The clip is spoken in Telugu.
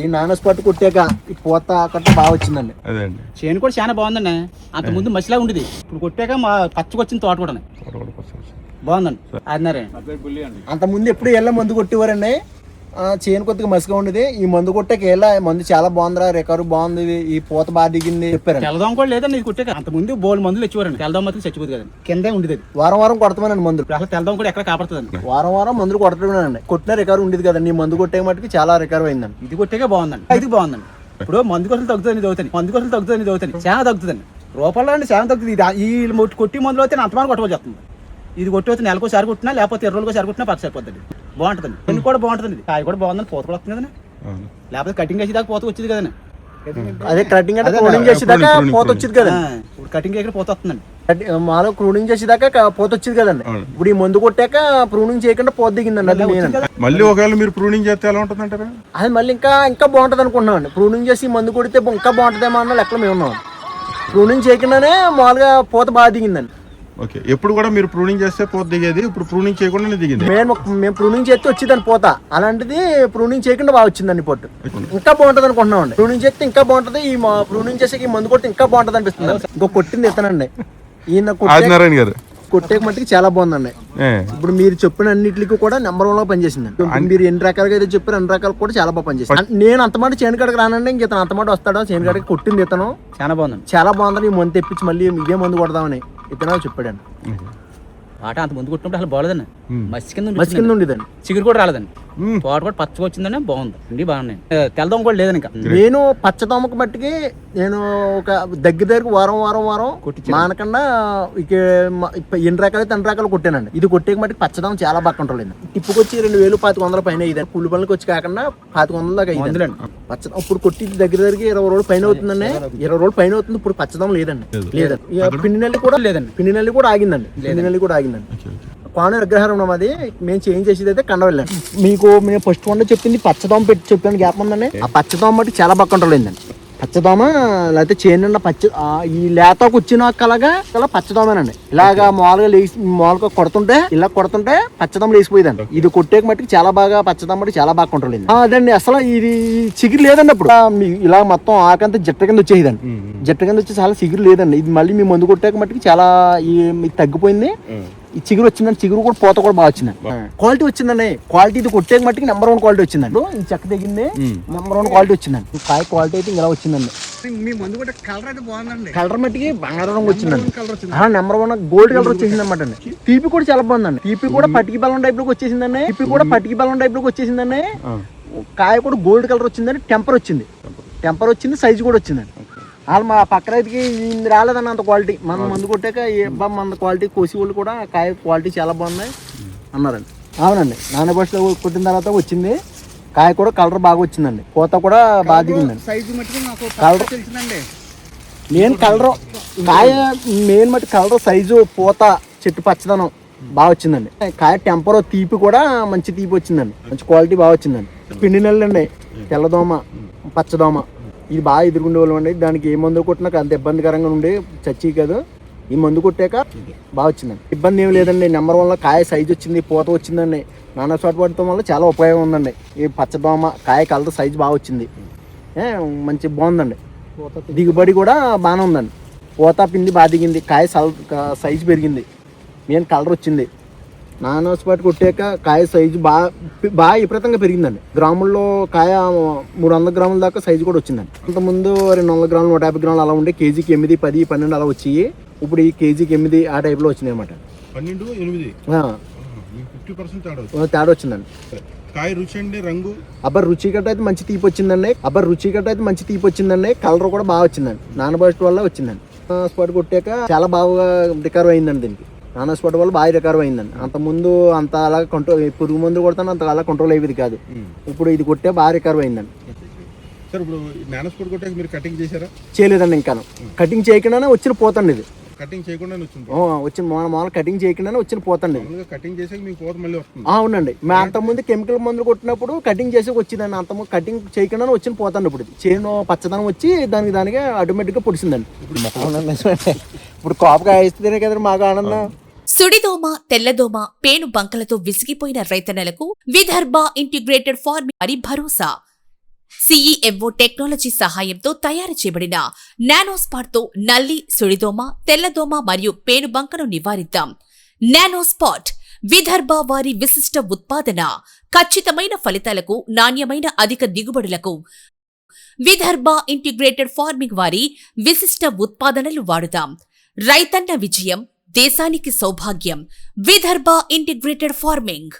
ఈ నాన్న స్పాట్ కొట్టాక ఈ పూత కట్ట బాగా వచ్చిందండి. చేను కూడా చాలా బాగుందండి. అంత ముందు మసిలా ఉండేది. ఇప్పుడు కొట్టాక మా పచ్చకొచ్చిన తోట కూడా బాగుందండి. అన్నారే. అంత ముందు ఎప్పుడు ఎల్ల మందు కొట్టేవారండి? చేను కొద్దిగా మసిగా ఉండేది. ఈ మందు కొట్టాక ఎలా మందు చాలా బాగుందిరా రికవరీ బాగుంది. ఈ పూత బాగా దిగింది చెప్పారండి. తెల్లదోమ కూడా లేదండి ఇది కొట్టాక. అంత ముందు బోల్ మందులు ఇచ్చేవారండి. తెల్లదోమ మాత్రం చచ్చిపోతుంది కదండి. కిందే ఉండేది. వారం వారం కొడతామనండి మందులు. అసలు తెల్లదోమ కూడా ఎక్కడ కాపాడుతుందండి? వారం వారం మందులు కొట్టడమేనండి. కొట్టిన రికవరీ ఉండేది కదండి. ఈ మందు కొట్టే మటుకు చాలా రికవరీ అయిందండి. ఇది కొట్టాకే బాగుందండి. ఇది బాగుందండి. ఇప్పుడు మందు కోసం తగ్గుతుంది చదువుతాను మందు కోసం తగ్గుతుంది చదువుతాను చాలా తగ్గుతుందండి. రూపాయలు అండి చాలా తగ్గుతుంది. ఇది ఈ కొట్టి మందులు అయితే అంతమానం కొట్టవలసి వస్తుంది ఇది కొట్టి వస్తే నెలకోసారి కొట్టినా లేకపోతే ఇరవై రోజులకోసారి కొట్టినా పక్క సరిపోతుంది బాగుంటుందండి. పెన్ను కూడా బాగుంటుందండి ఇది. కాయ కూడా బాగుందండి. పూత కూడా వస్తుంది అవును. లేకపోతే కటింగ్ వేసి దాకా పూత వచ్చింది కదండి అదే కటింగ్ అంటే చేసేదాకా పూత వచ్చింది ఆ, కదండి ఇప్పుడు కటింగ్ దగ్గర పూత వస్తుందండి. మాలో క్రూనింగ్ చేసేదాకా పూత వచ్చింది కదండి. ఇప్పుడు ఈ మందు కొట్టాక ప్రూనింగ్ చేయకుండా పూత దిగిందండి. అది అండి. మళ్ళీ ఒకవేళ మీరు ప్రూనింగ్ చేస్తే ఎలా ఉంటుంది అంటారా అది మళ్ళీ ఇంకా ఇంకా బాగుంటుంది అనుకున్నామండి ప్రూనింగ్ చేసి మందు కొడితే ఇంకా బాగుంటుందేమో అన్న లెక్కలు మేము ఉన్నాం ప్రూనింగ్ చేయకుండానే మామూలుగా పూత బాగా దిగిందండి. ఓకే. ఎప్పుడు కూడా మీరు ప్రూనింగ్ చేస్తే పోత దిగేది? ఇప్పుడు ప్రూనింగ్ చేయకుండానే దిగింది. మేము మేము ప్రూనింగ్ చేస్తే వచ్చిందని పోత. అలాంటిది ప్రూనింగ్ చేయకుండా బాగా వచ్చిందండి పొట్టు. ఇంకా బాగుంటుంది అనుకుంటున్నామండి ప్రూనింగ్ చేస్తే ఇంకా బాగుంటుంది ఈ ప్రూనింగ్ చేసే ఈ మందు కొట్టి ఇంకా బాగుంటుంది అనిపిస్తుంది. ఇంకో కొట్టింది ఇతనండి. ఈయన కొట్టే ఆదినారాయణ గారు. కొట్టే మట్టుకి చాలా బాగుందండి. ఇప్పుడు మీరు చెప్పిన అన్నిటికి కూడా నెంబర్ వన్లో పనిచేసింది మీరు ఎన్ని రకాలుగా అయితే చెప్పారు అన్ని రకాలు కూడా చాలా బాగా పనిచేసింది. నేను అంత మాట చేను కాడికి రానండి ఇంక ఇతను అంత మాట వస్తాడు? చేను కాడికి కొట్టింది ఇతను. చాలా బాగుందండి. చాలా బాగుందని ఈ మందు తెప్పించి మళ్ళీ ఇదే మందు కొడదామని. ఇతను చెప్పాడు ఆట అంత ముందు కొట్టినప్పుడు అసలు బాగలేదండి. మసి కింద మసి కింద ఉండేదండి చిగురు కూడా రాలేదండి. తోట కూడా పచ్చగా వచ్చిందండి బాగుంది. అండి బాగున్నాయి. తెల్లదోమ కూడా లేదండి ఇంకా. నేను పచ్చదోమకు మట్టికి నేను ఒక దగ్గర దగ్గర వారం వారం వారం మానకుండా ఇక ఎన్ని రకాలు అన్ని రకాలు కొట్టానండి. ఇది కొట్టే మట్టికి పచ్చదోమ చాలా బాగా కంట్రోల్ అయింది. టిప్పుకొచ్చి రెండు వేలు పాతిక వందల పైన అయ్యింది. కూలి పనులకు వచ్చి కాకుండా పాతిక వందల దాకా మందులండి. పచ్చ ఇప్పుడు కొట్టి దగ్గర దగ్గర ఇరవై రోజులు పైన అవుతుందండి. ఇరవై రోజులు పైన అవుతుంది. ఇప్పుడు పచ్చదోమ లేదండి. లేదండి. పిండి నల్లి కూడా లేదండి. పిండి నల్లి కూడా ఆగిందండి. పిండి నల్లి కూడా ఆగిందండి. కోన విగ్రహారం ఉన్నాం అది. మేము చేంజ్ చేసేది అయితే కండ వెళ్ళాను మీకు మేము ఫస్ట్ వన్ చెప్పింది పచ్చదోమ పెట్టి చెప్పాను. గ్యాప్ ఉందండి. ఆ పచ్చదోమ బట్టి చాలా బాగా కంట్రోల్ అయిందండి. పచ్చదోమ లేకపోతే చేను నిండా పచ్చ ఈ లేతకు వచ్చిన కలగా ఇలా పచ్చదోమేనండి. ఇలాగా మామూలుగా లేచి మామూలుగా కొడుతుంటే ఇలా కొడుతుంటే పచ్చదోమ లేచిపోయిందండి. ఇది కొట్టేకి మట్టుకు చాలా బాగా పచ్చదోమ చాలా బాగా కంట్రోల్ అయింది. అదండి అసలు ఇది చిగురు లేదండి అప్పుడు. ఇలా మొత్తం ఆకంతా జట్ట కింద వచ్చేదండి జట్ట కింద వచ్చి చాలా చిగురు లేదండి. ఇది మళ్ళీ మీ మందు కొట్టాక మట్టుకు చాలా ఈ తగ్గిపోయింది. ఈ చిగురు వచ్చిందండి చిగురు కూడా పోత కూడా బాగా వచ్చిందండి క్వాలిటీ వచ్చిందండి క్వాలిటీ ఇది కొట్టే మట్టికి నెంబర్ వన్ క్వాలిటీ వచ్చిందండి. ఈ చెక్క తెగింది ఉమ్. నెంబర్ వన్ క్వాలిటీ వచ్చిందండి. ఈ కాయ క్వాలిటీ అయితే ఇలా వచ్చిందండి. మీ మందు కూడా కలర్ అయితే బాగుందండి. కలర్ మట్టికి బంగారం రంగు వచ్చిందండి. నెంబర్ వన్ గోల్డ్ కలర్ వచ్చేసింది అనమాట అండి. తీపి కూడా చాలా బాగుందండి. తీపి కూడా పటికి బెల్లం టైప్లోకి వచ్చేసిందండి. తీపి కూడా పటికి బెల్లం టైప్లోకి వచ్చేసిందండి. ఆ, కాయ కూడా గోల్డ్ కలర్ వచ్చిందండి. టెంపర్ వచ్చింది. టెంపర్ వచ్చింది సైజు కూడా వచ్చిందండి. వాళ్ళు మా పక్క రైతుకి ఇది రాలేదన్న అంత క్వాలిటీ మనం మందు కొట్టాక ఏ అబ్బా మన క్వాలిటీ కోసి వాళ్ళు కూడా కాయ క్వాలిటీ చాలా బాగుంది అన్నారండి. అవునండి. నాన్న బస్సులో కొట్టిన తర్వాత వచ్చింది. కాయ కూడా కలర్ బాగా వచ్చిందండి. పూత కూడా బాగా దిగిందండి. కలర్ మెయిన్ కలర్ కాయ మెయిన్ మట్టి కలర్ సైజు పూత చెట్టు పచ్చదనం బాగా వచ్చిందండి. కాయ టెంపర్ తీపి కూడా మంచి తీపి వచ్చిందండి. మంచి క్వాలిటీ బాగా వచ్చిందండి. పిండి నెల్లు అండి తెల్లదోమ పచ్చదోమ. ఇది బాగా ఎదుర్కొండే వాళ్ళం అండి. దానికి ఏ మందు కొట్టినా అంత ఇబ్బందికరంగా ఉండి చచ్చి కాదు. ఈ మందు కొట్టాక బాగా వచ్చిందండి. ఇబ్బంది ఏం లేదండి. నెంబర్ వన్ కాయ సైజు వచ్చింది పూత వచ్చిందండి. నానా చోట పడటం వల్ల చాలా ఉపయోగం ఉందండి. ఈ పచ్చదోమ కాయ కలర్ సైజు బాగా వచ్చింది. మంచి బాగుందండి. దిగుబడి కూడా బాగానే ఉందండి. పూత పిండి బాగా దిగింది. కాయ సైజు పెరిగింది. మెయిన్ కలర్ వచ్చింది. నాన్ స్పాట్ కొట్టాక కాయ సైజు బాగా బాగా విపరీతంగా పెరిగిందండి. గ్రాముల్లో కాయ మూడు వందల గ్రాముల దాకా సైజు కూడా వచ్చిందండి. అంతకుముందు రెండు వందల గ్రాములు నూట యాభై గ్రాములు అలా ఉండే కేజీకి ఎనిమిది పది పన్నెండు అలా వచ్చాయి ఇప్పుడు ఈ కేజీకి ఎనిమిది ఆ టైప్లో వచ్చినాయి అన్నమాట. పన్నెండు ఎనిమిది? తేడా వచ్చింది. తేడా వచ్చిందండి. కాయ రుచి అండి రంగు? అబ్బా రుచి గట్ట అయితే మంచి తీపి వచ్చిందండి. అబ్బా రుచి గట్ట అయితే మంచి తీపి వచ్చిందండి. కలర్ కూడా బాగా వచ్చిందండి. నానబస్ట్ వల్ల వచ్చిందండి. స్పాట్ కొట్టాక చాలా బాగా రికవర్ అయిందండి దీనికి. నానా స్పాట్ వల్ల బాగా రికవర్ అయిందండి. అంత ముందు అంత అలా కంట్రోల్ పురుగు మందు కొడతాను అంత అలా కంట్రోల్ అయ్యేది కాదు. ఇప్పుడు ఇది కొట్టే బాగా రికవర్ అయిందండి. సార్ ఇప్పుడు నానస్పోర్ట్ కొట్టాక మీరు కటింగ్ చేశారా? చేయలేదండి ఇంకా. కటింగ్ చేయకుండానే వచ్చిన పోతండి ఇది. కటింగ్ చేయకుండా వచ్చింది వచ్చిన మామూలు మామూలు కటింగ్ చేయకుండానే వచ్చిన పోతండి కటింగ్ చేసాక మీకు పోత మళ్ళీ వస్తుంది. ఆ, అవునండి. మేము అంతకుముందు కెమికల్ మందులు కొట్టినప్పుడు కటింగ్ చేసి వచ్చిందండి. అంతకుముందు కటింగ్ చేయకుండానే వచ్చిన పోతాండి ఇప్పుడు ఇది. చేను పచ్చదనం వచ్చి దానికి దానికి ఆటోమేటిక్గా పొడిసిందండి. ఇప్పుడు కాపుగా వేస్తేనే కదండి మాకు ఆనందం. సుడిదోమ తెల్లదోమ పేను బంకలతో విసిగిపోయిన రైతన్నలకు విదర్భ ఇంటిగ్రేటెడ్ ఫార్మింగ్ అని భరోసా. సిఈఎంఓ టెక్నాలజీ సహాయంతో తయారు చేయబడిన నానోస్పాట్తో నల్లి సుడిదోమ తెల్లదోమ మరియు పేనుబంకను నివారిద్దాం. నానోస్పాట్ విదర్భ వారి విశిష్ట ఉత్పాదన. ఖచ్చితమైన ఫలితాలకు నాణ్యమైన అధిక దిగుబడులకు విదర్భ ఇంటిగ్రేటెడ్ ఫార్మింగ్ వారి విశిష్ట ఉత్పాదనలు వాడుదాం. రైతన్న విజయం దేశానికి సౌభాగ్యం విదర్భ ఇంటిగ్రేటెడ్ ఫార్మింగ్